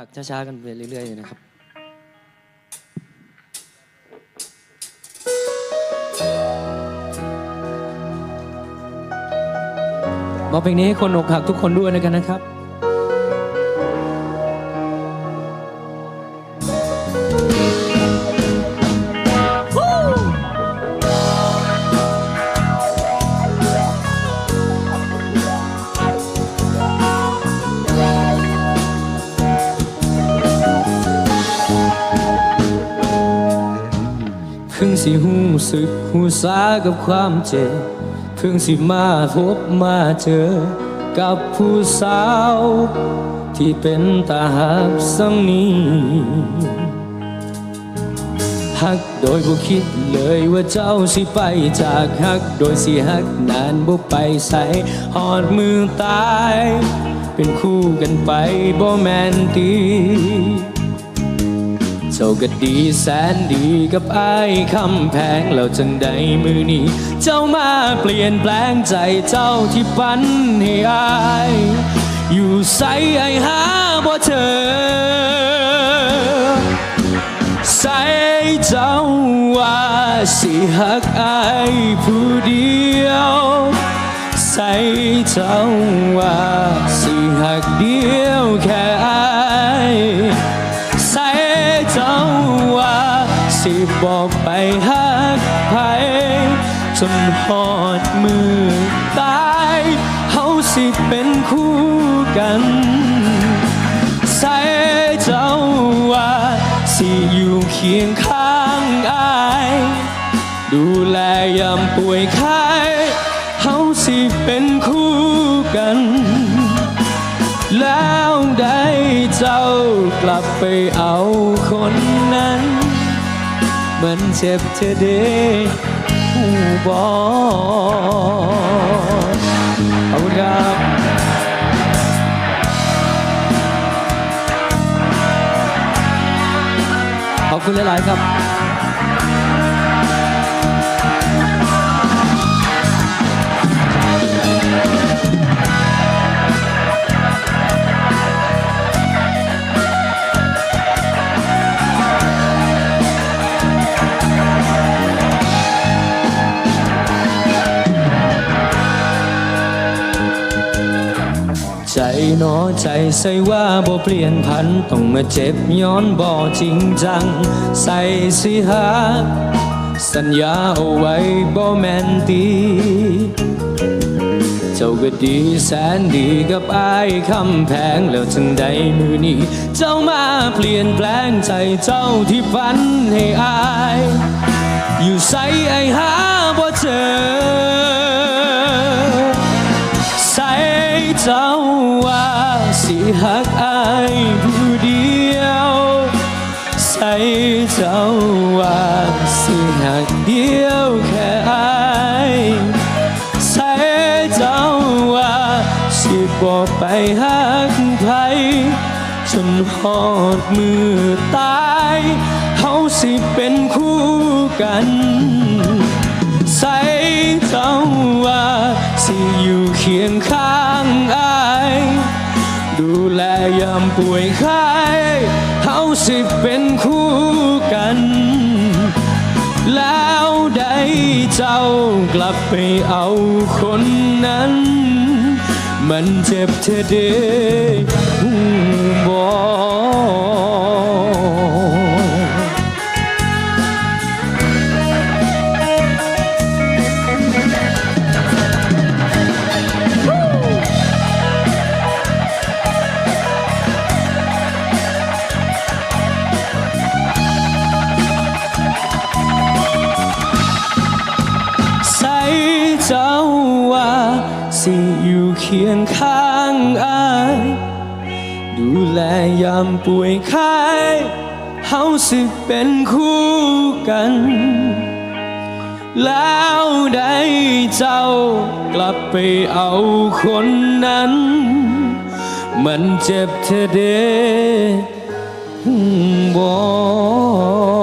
ากช้าๆกันไปเรื่อยๆนะครับมอบเพลงนี้ให้คนอกหักทุกคนด้วยนะครับ สิหูสึกหูสากับความเจ็บ เพิ่งสิมาพบมาเจอ กับผู้สาว ที่เป็นตาหักสังนี้หักโดยบ่คิดเลยว่าเจ้าสิไปจากหัก โดยสิหักนานบ่ไปใส่หอดมือตาย เป็นคู่กันไปบ่แมนตี เจ้าก็ดีแสนดีกับไอ้คำแพงแล้วจังใดมือนี้ เจ้ามาเปลี่ยนแปลงใจเจ้าที่ปันให้อายอยู่ใสไอ้หาบ่เธอ ใส่เจ้าว่าสิหักไอายผู้เดียว ใส่เจ้าว่า สิบอกไปหักไผจนหอดมือตายเฮาสิเป็นคู่กัน ใส่เจ้าว่าสิอยู่เคียงข้างอาย ดูแลยามป่วยไข้เฮาสิเป็นคู่กัน แล้วได้เจ้ากลับไปเอาคนนั้น มันเจ็บเธอเด้ผู้บอกขอบคุณครับขอบคุณหลาย ๆ ครับ หนอใจใส่ว่าบ่เปลี่ยนพันต้องมาเจ็บย้อนบ่จริงจัง ใส่สิหาสัญญาเอาไว้บ่แม่นตีเจ้าก็ดีแสนดีกับอายคำแพงแล้วจังใดมือนี้ เจ้ามาเปลี่ยนแปลงใจเจ้าที่ฝันให้อาย อยู่ใส่ไอหาบ่เจอ หักอายผู้เดียว ใส่เจ้าว่าสิหักเดียวแค่อายใส่เจ้าว่าสิบอกไปหักไผจนหอดมือตายเขาสิเป็นคู่กันใส่เจ้าว่าสิอยู่เคียงข้างอาย ดูแลยามป่วยไข้เฮาสิเป็นคู่กัน แล้วได้เจ้ากลับไปเอาคนนั้น มันเจ็บเธอเด้บอก สิอยู่เคียงข้างอายดูแลยามป่วยไข้เฮาสิเป็นคู่กัน แล้วได้เจ้ากลับไปเอาคนนั้น มันเจ็บเธอเด้บอก